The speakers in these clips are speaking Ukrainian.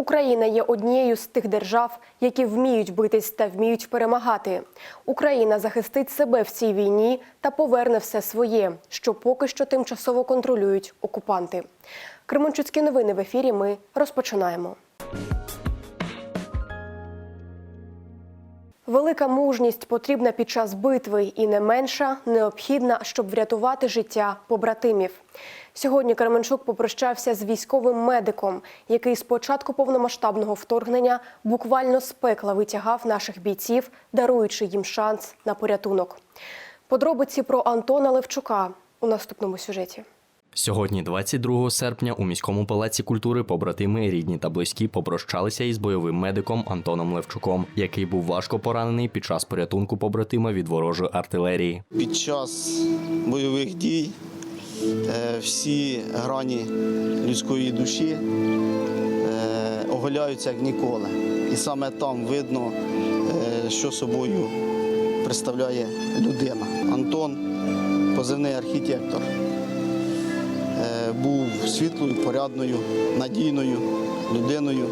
Україна є однією з тих держав, які вміють битись та вміють перемагати. Україна захистить себе в цій війні та поверне все своє, що поки що тимчасово контролюють окупанти. Кременчуцькі новини в ефірі. Ми розпочинаємо. Велика мужність потрібна під час битви і не менша необхідна, щоб врятувати життя побратимів. Сьогодні Кременчук попрощався з військовим медиком, який з початку повномасштабного вторгнення буквально з пекла витягав наших бійців, даруючи їм шанс на порятунок. Подробиці про Антона Левчука у наступному сюжеті. Сьогодні, 22 серпня, у міському палаці культури побратими, рідні та близькі попрощалися із бойовим медиком Антоном Левчуком, який був важко поранений під час порятунку побратима від ворожої артилерії. Під час бойових дій е, всі грані людської душі е, оголяються як ніколи. І саме там видно, е, що собою представляє людина. Антон, позивний архітектор, був світлою, порядною, надійною людиною.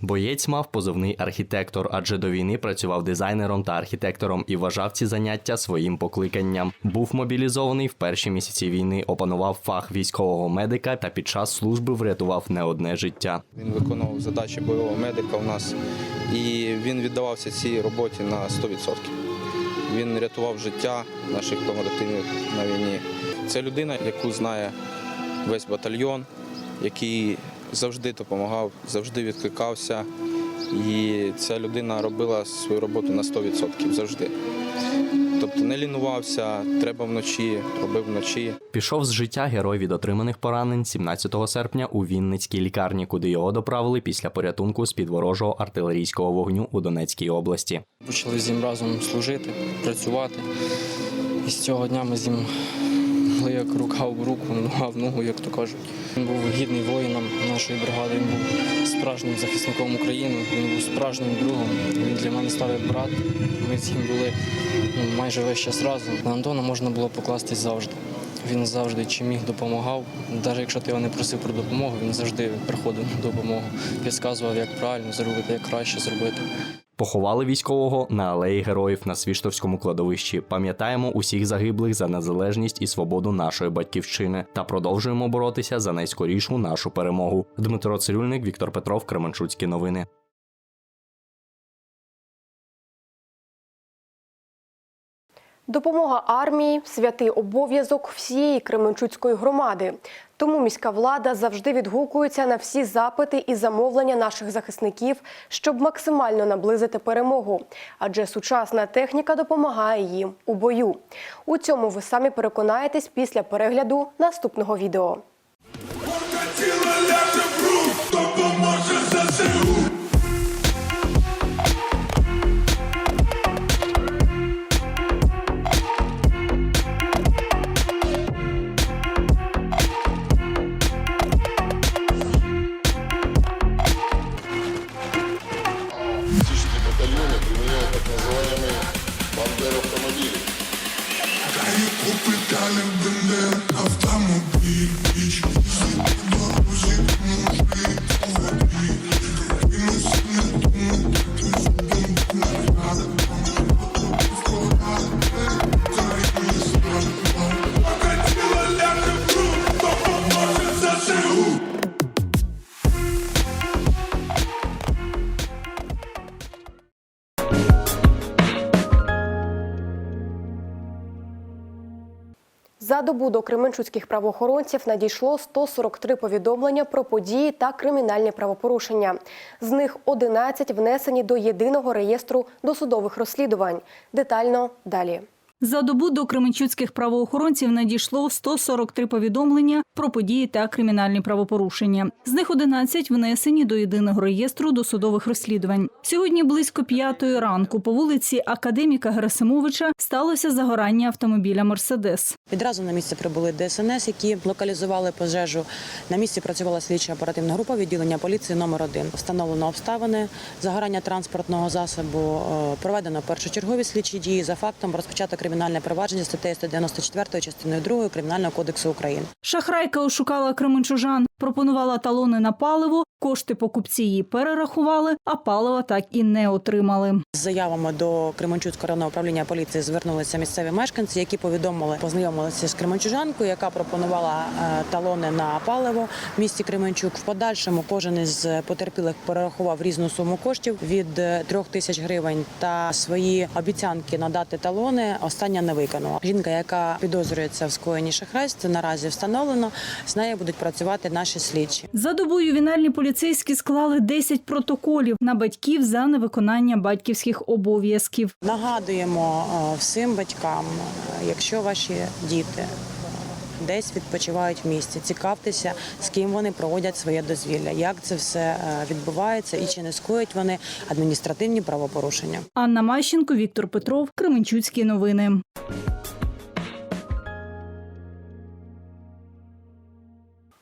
Боєць мав позивний архітектор, адже до війни працював дизайнером та архітектором і вважав ці заняття своїм покликанням. Був мобілізований в перші місяці війни, опанував фах військового медика та під час служби врятував не одне життя. Він виконував задачі бойового медика у нас, і він віддавався цій роботі на 100%. Він рятував життя наших побратимів на війні. Це людина, яку знає весь батальйон, який завжди допомагав, завжди відкликався. І ця людина робила свою роботу на 100% завжди. Тобто не лінувався, треба вночі, робив вночі. Пішов з життя герой від отриманих поранень 17 серпня у Вінницькій лікарні, куди його доправили після порятунку з під ворожого артилерійського вогню у Донецькій області. Почали з ним разом служити, працювати. І з цього дня ми з ним були як рука в руку, нога в ногу, як то кажуть. Він був гідний воїном нашої бригади, він був справжнім захисником України, він був справжнім другом. Він для мене став як брат. Ми з ним були ну, майже весь час разом. На Антона можна було покластись завжди. Він завжди чим міг допомагав. Навіть якщо ти його не просив про допомогу, він завжди приходив на допомогу, підказував, як правильно зробити, як краще зробити. Поховали військового на алеї героїв на Свіштовському кладовищі. Пам'ятаємо усіх загиблих за незалежність і свободу нашої батьківщини та продовжуємо боротися за найскорішу нашу перемогу. Дмитро Цирюльник, Віктор Петров, Кременчуцькі новини. Допомога армії святий обов'язок всієї Кременчуцької громади. Тому міська влада завжди відгукується на всі запити і замовлення наших захисників, щоб максимально наблизити перемогу. Адже сучасна техніка допомагає їм у бою. У цьому ви самі переконаєтесь після перегляду наступного відео. Добу до кременчуцьких правоохоронців надійшло 143 повідомлення про події та кримінальні правопорушення. З них 11 внесені до єдиного реєстру досудових розслідувань. Детально далі. За добу до кременчуцьких правоохоронців надійшло 143 повідомлення про події та кримінальні правопорушення. З них 11 внесені до єдиного реєстру досудових розслідувань. Сьогодні близько п'ятої ранку по вулиці Академіка Герасимовича сталося загорання автомобіля Мерседес. Відразу на місце прибули ДСНС, які локалізували пожежу. На місці працювала слідча оперативна група відділення поліції номер 1 Встановлено обставини загорання транспортного засобу. е, Проведено першочергові слідчі дії за фактом розпочато кримінальне провадження статтею 194 частиною 2 Кримінального кодексу України. Шахрайка ошукала кременчужан. Пропонувала талони на паливо, кошти покупці її перерахували, а палива так і не отримали. З заявами до Кременчуцького районного управління поліції звернулися місцеві мешканці, які повідомили, познайомилися з Кременчужанкою, яка пропонувала е, талони на паливо в місті Кременчук. В подальшому кожен із потерпілих перерахував різну суму коштів від е, трьох тисяч гривень та свої обіцянки надати талони. Остання не виконала. Жінка, яка підозрюється в скоєнні шахрайств, наразі встановлено. З нею будуть працювати наші слідчі. За добу ювенальні поліцейські склали 10 протоколів на батьків за невиконання батьківських обов'язків. Нагадуємо е, всім батькам, е, якщо ваші діти е, десь відпочивають в місті, цікавтеся, з ким вони проводять своє дозвілля, як це все відбувається і чи не скоять вони адміністративні правопорушення. Анна Мащенко, Віктор Петров, Кременчуцькі новини.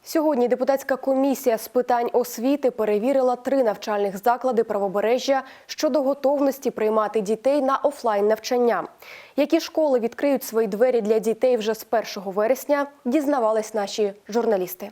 Сьогодні депутатська комісія з питань освіти перевірила три навчальних заклади правобережжя щодо готовності приймати дітей на офлайн навчання. Які школи відкриють свої двері для дітей вже з 1 вересня, дізнавались наші журналісти.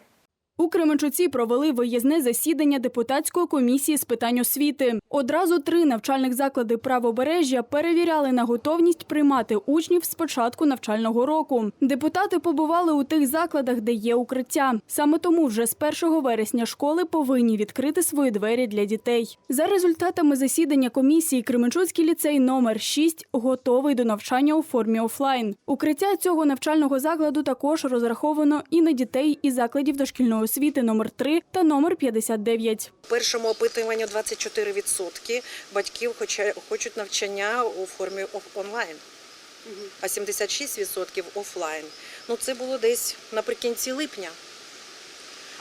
У Кременчуці провели виїзне засідання депутатської комісії з питань освіти. Одразу три навчальних заклади правобережжя перевіряли на готовність приймати учнів з початку навчального року. Депутати побували у тих закладах, де є укриття. Саме тому вже з 1 вересня школи повинні відкрити свої двері для дітей. За результатами засідання комісії Кременчуцький ліцей номер 6 готовий до навчання у формі офлайн. Укриття цього навчального закладу також розраховано і на дітей із закладів дошкільної освіти номер 3 та номер 59. В першому опитуванні 24% батьків хоча- хочуть навчання у формі онлайн, а 76% офлайн. Ну це було десь наприкінці липня.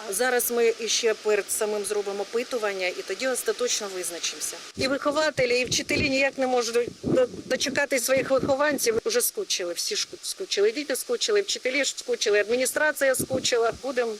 Зараз ми ще перед самим зробимо опитування і тоді остаточно визначимося. І вихователі, і вчителі ніяк не можуть до- дочекати своїх вихованців. Уже скучили, всі скучили. Діти скучили, вчителі скучили, адміністрація скучила. Будемо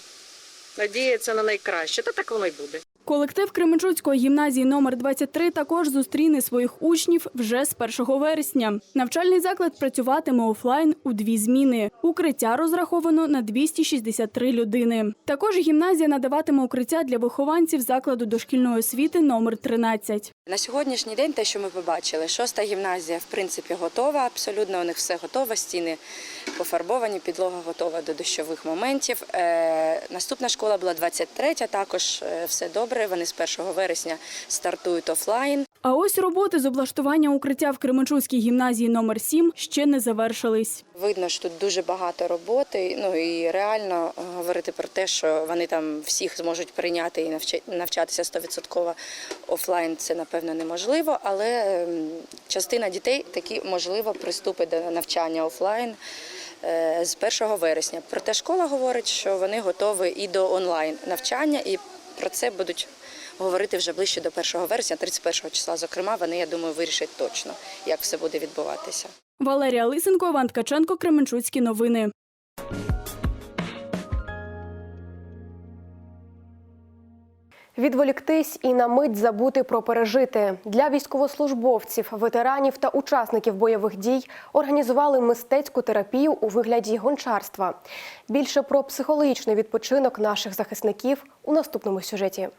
надіятися на найкраще. Та так воно й буде. Колектив Кременчуцької гімназії номер 23 також зустріне своїх учнів вже з 1 вересня. Навчальний заклад працюватиме офлайн у дві зміни. Укриття розраховано на 263 людини. Також гімназія надаватиме укриття для вихованців закладу дошкільної освіти номер 13. На сьогоднішній день те, що ми побачили, шоста гімназія в принципі готова. Абсолютно у них все готово. Стіни пофарбовані, підлога готова до дощових моментів. Е, наступна школа була 23, також е, все добре. Вони з 1 вересня стартують офлайн. А ось роботи з облаштування укриття в Кременчуцькій гімназії номер 7 ще не завершились. Видно, що тут дуже багато роботи. Ну і реально е, говорити про те, що вони там всіх зможуть прийняти і навча- навчатися 100% офлайн, це напевно неможливо. Але ем, частина дітей таки можливо приступить до навчання офлайн. Е, З 1 вересня. Проте школа говорить, що вони готові і до онлайн навчання, і про це будуть говорити вже ближче до 1 вересня, 31 числа. Зокрема, вони, я думаю, вирішать точно, як все буде відбуватися. Валерія Лисенко, Іван Ткаченко, Кременчуцькі новини. Відволіктись і на мить забути про пережити для військовослужбовців, ветеранів та учасників бойових дій організували мистецьку терапію у вигляді гончарства. Більше про психологічний відпочинок наших захисників у наступному сюжеті.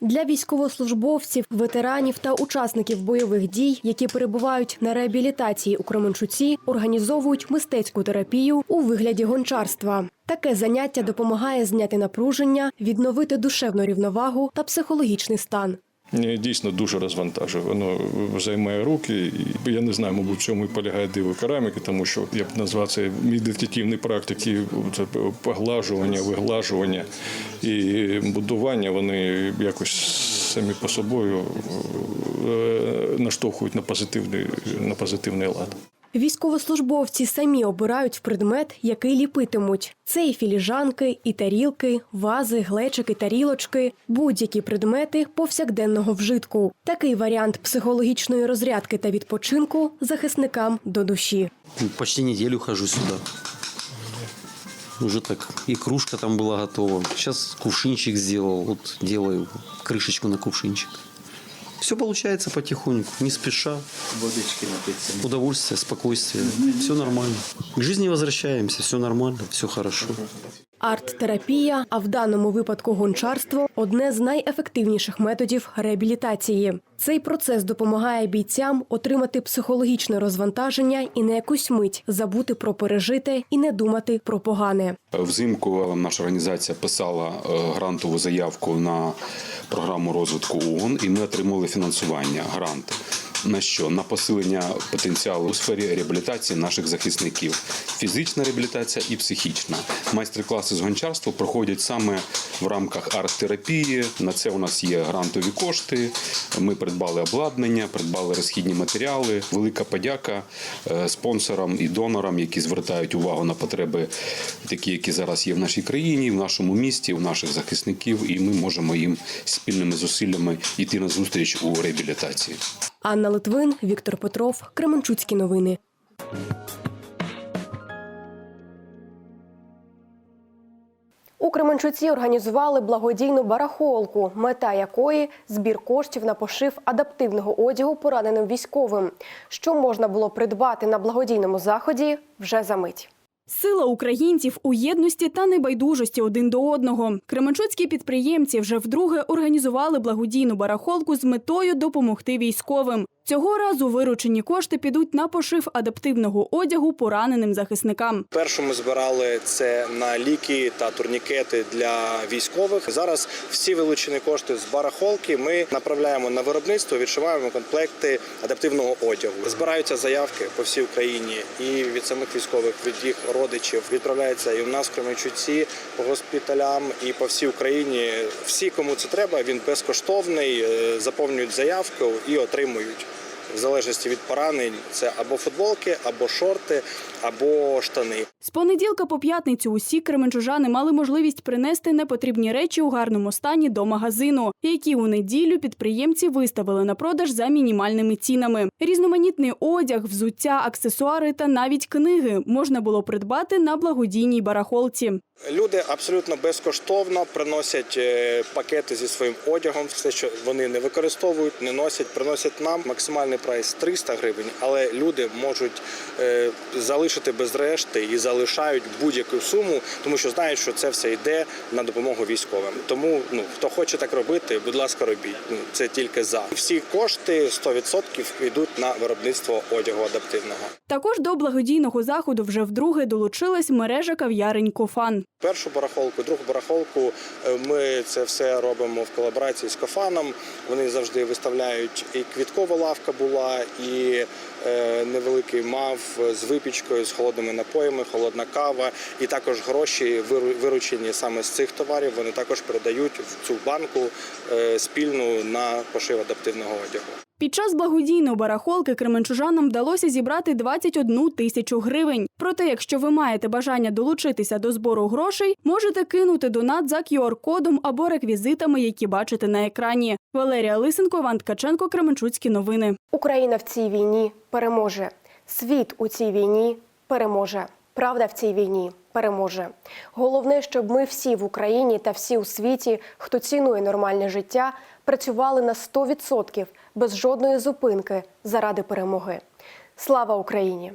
Для військовослужбовців, ветеранів та учасників бойових дій, які перебувають на реабілітації у Кременчуці, організовують мистецьку терапію у вигляді гончарства. Таке заняття допомагає зняти напруження, відновити душевну рівновагу та психологічний стан. Дійсно дуже розвантажує. Воно займає руки. І я не знаю, мабуть, в цьому і полягає диво кераміки, тому що я б назвав це медитативні практики, це поглажування, виглажування і будування. Вони якось самі по собою е, наштовхують на позитивний, на позитивний лад. Військовослужбовці самі обирають предмет, який ліпитимуть. Це і філіжанки, і тарілки, вази, глечики, тарілочки, будь-які предмети повсякденного вжитку. Такий варіант психологічної розрядки та відпочинку захисникам до душі. Почти неделю хожу сюда. Уже так и кружка там была готова. Сейчас кувшинчик сделал. Вот делаю крышечку на кувшинчик. Все получается потихоньку, не спеша. Водички напиться. Удовольствие, спокойствие. Все нормально. К жизни возвращаемся, все нормально, все хорошо. Арт-терапія, а в даному випадку гончарство одне з найефективніших методів реабілітації. Цей процес допомагає бійцям отримати психологічне розвантаження і на якусь мить забути про пережите і не думати про погане. Взимку наша організація писала е, грантову заявку на програму розвитку ООН, і ми отримали фінансування грант. На що? На посилення потенціалу у сфері реабілітації наших захисників. Фізична реабілітація і психічна. Майстер-класи з гончарства проходять саме в рамках арт-терапії. На це у нас є грантові кошти. Ми придбали обладнання, придбали розхідні матеріали. Велика подяка е, спонсорам і донорам, які звертають увагу на потреби, такі, які зараз є в нашій країні, в нашому місті, у наших захисників, і ми можемо їм спільними зусиллями йти на зустріч у реабілітації. Анна Литвин, Віктор Петров, Кременчуцькі новини. У Кременчуці організували благодійну барахолку, мета якої збір коштів на пошив адаптивного одягу пораненим військовим. Що можна було придбати на благодійному заході вже за мить. Сила українців у єдності та небайдужості один до одного. Кременчуцькі підприємці вже вдруге організували благодійну барахолку з метою допомогти військовим. Цього разу виручені кошти підуть на пошив адаптивного одягу пораненим захисникам. Першу ми збирали це на ліки та турнікети для військових. Зараз всі вилучені кошти з барахолки ми направляємо на виробництво, відшиваємо комплекти адаптивного одягу. Збираються заявки по всій Україні і від самих військових, від їх родичів. Відправляється і у нас в Кременчуці по госпіталям, і по всій Україні. Всі, кому це треба, він безкоштовний. е, Заповнюють заявку і отримують. В залежності від поранень це або футболки, або шорти, або штани. З понеділка по п'ятницю усі кременчужани мали можливість принести непотрібні речі у гарному стані до магазину, які у неділю підприємці виставили на продаж за мінімальними цінами. Різноманітний одяг, взуття, аксесуари та навіть книги можна було придбати на благодійній барахолці. Люди абсолютно безкоштовно приносять е, пакети зі своїм одягом. Все, що вони не використовують, не носять, приносять нам. Максимальний прайс 300 гривень, але люди можуть е, залишити без решти і залишають будь-яку суму, тому що знають, що це все йде на допомогу військовим. Тому ну хто хоче так робити, будь ласка, робіть. Ну це тільки за всі кошти 100% йдуть на виробництво одягу адаптивного. Також до благодійного заходу вже вдруге долучилась мережа кав'ярень Кофан. Першу барахолку, другу барахолку е, ми це все робимо в колаборації з Кофаном. Вони завжди виставляють і квіткова лавка була, і е, невеликий мав з випічкою, з холодними напоями, холодна кава. І також гроші виручені саме з цих товарів. Вони також передають в цю банку е, спільну на пошив адаптивного одягу. Під час благодійної барахолки кременчужанам вдалося зібрати 21 тисячу гривень. Проте, якщо ви маєте бажання долучитися до збору грошей, можете кинути донат за QR-кодом або реквізитами, які бачите на екрані. Валерія Лисенко, Іван Ткаченко, Кременчуцькі новини. Україна в цій війні переможе. Світ у цій війні переможе. Правда в цій війні переможе. Головне, щоб ми всі в Україні та всі у світі, хто цінує нормальне життя, працювали на 100% без жодної зупинки заради перемоги. Слава Україні!